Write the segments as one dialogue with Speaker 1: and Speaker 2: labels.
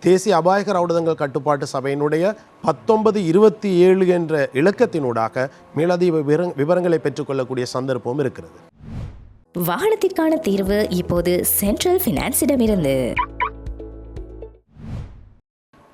Speaker 1: தேசிய அபாயகர ஔடதங்கள் கட்டுப்பாட்டு சபையினுடைய பத்தொன்பது இருபத்தி ஏழு என்ற இலக்கத்தினூடாக மேலதிக விவர- விவரங்களை பெற்றுக்கொள்ளக்கூடிய சந்தர்ப்பம் இருக்கிறது.
Speaker 2: வாகனத்திற்கான தீர்வு இப்போது சென்ட்ரல் பினான்ஸிடமிருந்து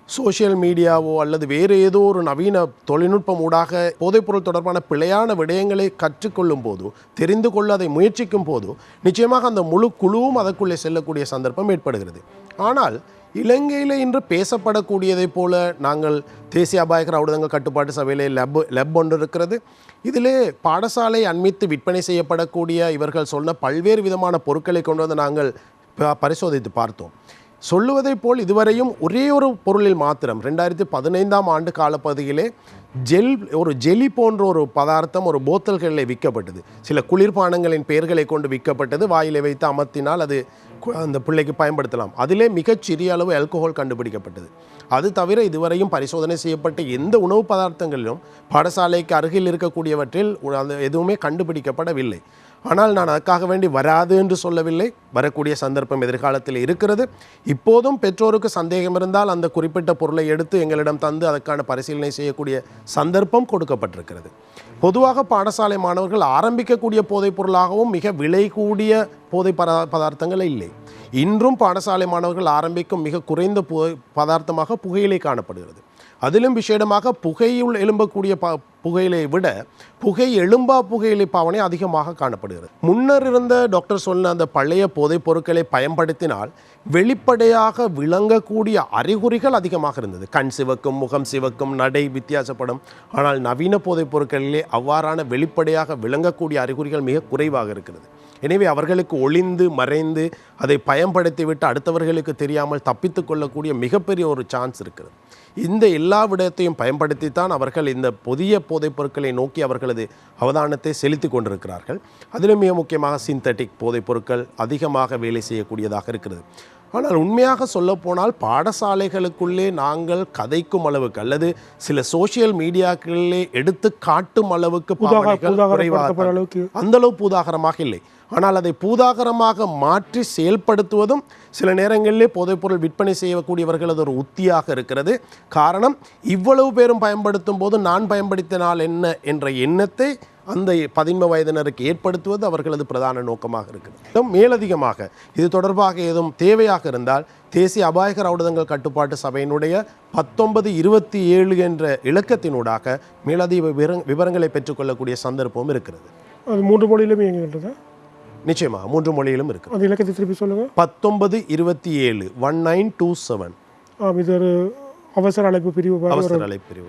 Speaker 1: சோஷியல் மீடியாவோ அல்லது வேறு ஏதோ ஒரு நவீன தொழில்நுட்பம் ஊடாக போதைப்பொருள் தொடர்பான பிழையான விடயங்களை கற்றுக்கொள்ளும் போதோ தெரிந்து கொள்ள அதை முயற்சிக்கும் போதோ நிச்சயமாக அந்த முழு குழுவும் அதற்குள்ளே செல்லக்கூடிய சந்தர்ப்பம் ஏற்படுகிறது. ஆனால் இலங்கையில் இன்று பேசப்படக்கூடியதைப் போல நாங்கள் தேசிய அபாயகர ஔடதங்கள் கட்டுப்பாட்டு சபையிலே லெப் லெப் ஒன்று இருக்கிறது. இதிலே பாடசாலை அண்மித்து விற்பனை செய்யப்படக்கூடிய இவர்கள் சொன்ன பல்வேறு விதமான பொருட்களை கொண்டு வந்து நாங்கள் ப- பரிசோதித்து பார்த்தோம். சொல்லுவதைப் போல் இதுவரையும் ஒரே ஒரு பொருளில் மாத்திரம் ரெண்டாயிரத்தி பதினைந்தாம் ஆண்டு காலப்பகுதியிலே ஜெல் ஒரு ஜெலி போன்ற ஒரு பதார்த்தம் ஒரு போத்தல்களில் விற்கப்பட்டது. சில குளிர்பானங்களின் பெயர்களை கொண்டு விற்கப்பட்டது. வாயிலை வைத்து அமர்த்தினால் அது அந்த பிள்ளைக்கு பயன்படுத்தலாம். அதிலே மிகச் சிறிய அளவு ஆல்கோஹால் கண்டுபிடிக்கப்பட்டது. அது தவிர இதுவரையும் பரிசோதனை செய்யப்பட்ட எந்த உணவு பதார்த்தங்களிலும் பாடசாலைக்கு அருகில் இருக்கக்கூடியவற்றில் எதுவுமே கண்டுபிடிக்கப்படவில்லை. ஆனால் நான் அதுக்காக வேண்டி வராது என்று சொல்லவில்லை. வரக்கூடிய சந்தர்ப்பம் எதிர்காலத்தில் இருக்கிறது. இப்போதும் பெற்றோருக்கு சந்தேகம் இருந்தால் அந்த குறிப்பிட்ட பொருளை எடுத்து எங்களிடம் தந்து அதற்கான பரிசீலனை செய்யக்கூடிய சந்தர்ப்பம் கொடுக்கப்பட்டிருக்கிறது. பொதுவாக பாடசாலை மாணவர்கள் ஆரம்பிக்கக்கூடிய போதைப் பொருளாகவும் மிக விலை கூடிய போதை பதார்த்தங்கள் இல்லை. இன்றும் பாடசாலை மாணவர்கள் ஆரம்பிக்கும் மிக குறைந்த பு பதார்த்தமாக புகையிலை காணப்படுகிறது. அதிலும் விசேடமாக புகையுள் எழும்பக்கூடிய ப புகையிலை விட புகை எழும்பா புகையிலை பாவனை அதிகமாக காணப்படுகிறது. முன்னர் இருந்த டாக்டர் சொன்ன அந்த பழைய போதைப் பொருட்களை பயன்படுத்தினால் வெளிப்படையாக விளங்கக்கூடிய அறிகுறிகள் அதிகமாக இருந்தது. கண் சிவக்கும் முகம் சிவக்கும் நடை வித்தியாசப்படும். ஆனால் நவீன போதைப் பொருட்களிலே அவ்வாறான வெளிப்படையாக விளங்கக்கூடிய அறிகுறிகள் மிக குறைவாக இருக்கிறது. எனவே அவர்களுக்கு ஒளிந்து மறைந்து அதை பயன்படுத்திவிட்டு அடுத்தவர்களுக்கு தெரியாமல் தப்பித்து கொள்ளக்கூடிய மிகப்பெரிய ஒரு சான்ஸ் இருக்கிறது. இந்த எல்லா விடயத்தையும் பயன்படுத்தித்தான் அவர்கள் இந்த புதிய போதைப் பொருட்களை நோக்கி அவர்களது அவதானத்தை செலுத்தி கொண்டிருக்கிறார்கள். அதிலும் மிக முக்கியமாக சிந்தட்டிக் போதைப் பொருட்கள் அதிகமாக வேலை செய்யக்கூடியதாக இருக்கிறது. ஆனால் உண்மையாக சொல்லப்போனால் பாடசாலைகளுக்குள்ளே நாங்கள் கதைக்கும் அளவுக்கு அல்லது சில சோஷியல் மீடியாக்களிலே எடுத்து காட்டும் அளவுக்கு குறைவாக அந்த அளவு பூதாகரமாக இல்லை. ஆனால் அதை பூதாகரமாக மாற்றி செயல்படுத்துவதும் சில நேரங்களிலே போதைப்பொருள் விற்பனை செய்யக்கூடியவர்களது ஒரு உத்தியாக இருக்கிறது. காரணம் இவ்வளவு பேரும் பயன்படுத்தும் போது நான் பயன்படுத்தினால் என்ன என்ற எண்ணத்தை அந்த பதின்ம வயதினருக்கு ஏற்படுத்துவது அவர்களது பிரதான நோக்கமாக இருக்கிறது இன்னும் மேலதிகமாக இது தொடர்பாக ஏதும் தேவையாக இருந்தால் தேசிய அபாயகர ஔடதங்கள் கட்டுப்பாட்டு சபையினுடைய பத்தொன்பது இருபத்தி ஏழு என்ற இலக்கத்தினூடாக மேலதிக விவர விவரங்களை பெற்றுக்கொள்ளக்கூடிய சந்தர்ப்பம் இருக்கிறது.
Speaker 3: அது மூன்று மொழியிலுமே இயங்குகின்றது?
Speaker 1: நிச்சயமாக மூன்று மொழியிலும் இருக்கு
Speaker 3: அந்த இலக்கத்தை திருப்பி சொல்லுங்க.
Speaker 1: பத்தொன்பது இருபத்தி ஏழு ஒன் நைன் டூ செவன்
Speaker 3: இது ஒரு அவசர அழைப்பு பிரிவு. பாரு.
Speaker 1: அவசர அலைப்பிரிவு